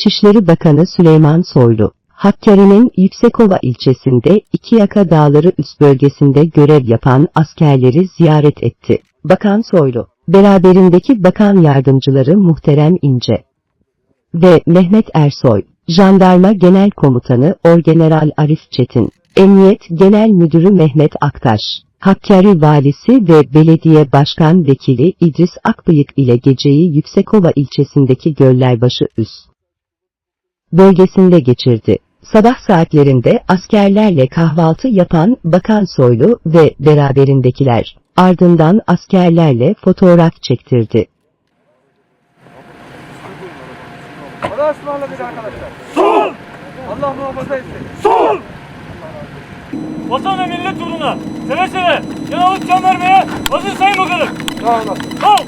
İçişleri Bakanı Süleyman Soylu, Hakkari'nin Yüksekova ilçesinde İkiyaka Dağları üst bölgesinde görev yapan askerleri ziyaret etti. Bakan Soylu, beraberindeki bakan yardımcıları Muhterem İnce ve Mehmet Ersoy, Jandarma Genel Komutanı Orgeneral Arif Çetin, Emniyet Genel Müdürü Mehmet Aktaş, Hakkari Valisi ve Belediye Başkan Vekili İdris Akbıyık ile geceyi Yüksekova ilçesindeki Göllerbaşı Üst bölgesinde geçirdi. Sabah saatlerinde askerlerle kahvaltı yapan Bakan Soylu ve beraberindekiler, ardından askerlerle fotoğraf çektirdi. Allah'a ısmarladık arkadaşlar. Sol! Allah muhafaza etsin. Vatan ve millet uğruna seve seve cenab can vermeye hazır sayın bakanım. Sağ olasın. Sol!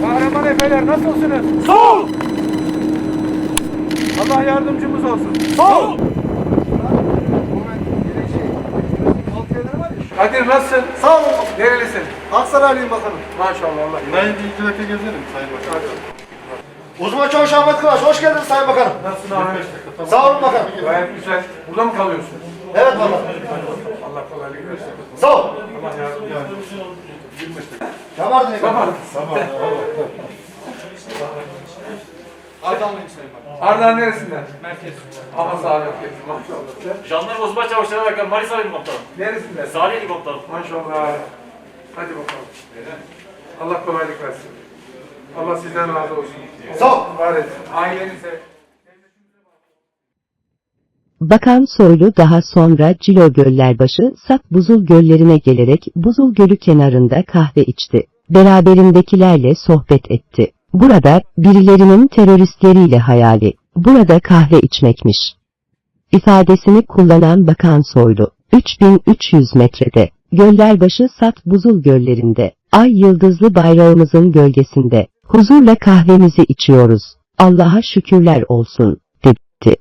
Kahraman efeler nasılsınız? Sol! Allah yardımcımız olsun. Sol! Kadir nasılsın? Sağ olun. Nerelisin? Aksaraylıyım bakanım. Maşallah Allah. Ben bir iki dakika gezerim Sayın Bakanım. Uzman Çavuş Ahmet Kıvaç, hoş geldiniz Sayın Bakanım. Nasılsın abi? Sağ olun bakanım. Gayet güzel. Burada mı kalıyorsun? Evet bakanım. Allah kolaylık versin. Sağ ol. Allah yardımcımız olsun. Ne vardı ne Tamam. Arda'lıyım Sayın Bakanım. Ardahan neresinden? Merkez. Ama sağlık etsin maşallah. Sen Jandarma uzman çavuşlarına bakın Maris Ali komutanım. neresinden? Salih komutanım. Maşallah. Hadi bakalım. Allah kolaylık versin. Allah sizden razı olsun. Sağ ol. Var et. Ailenize. Bakan Soylu daha sonra Cilo Göllerbaşı, Sak Buzul Göllerine gelerek Buzul Gölü kenarında kahve içti. Beraberindekilerle sohbet etti. Burada birilerinin teröristleriyle hayali, burada kahve içmekmiş. ifadesini kullanan Bakan Soylu, 3300 metrede, Göllerbaşı Sat Buzul Göllerinde, ay yıldızlı bayrağımızın gölgesinde, huzurla kahvemizi içiyoruz. Allah'a şükürler olsun, dedi.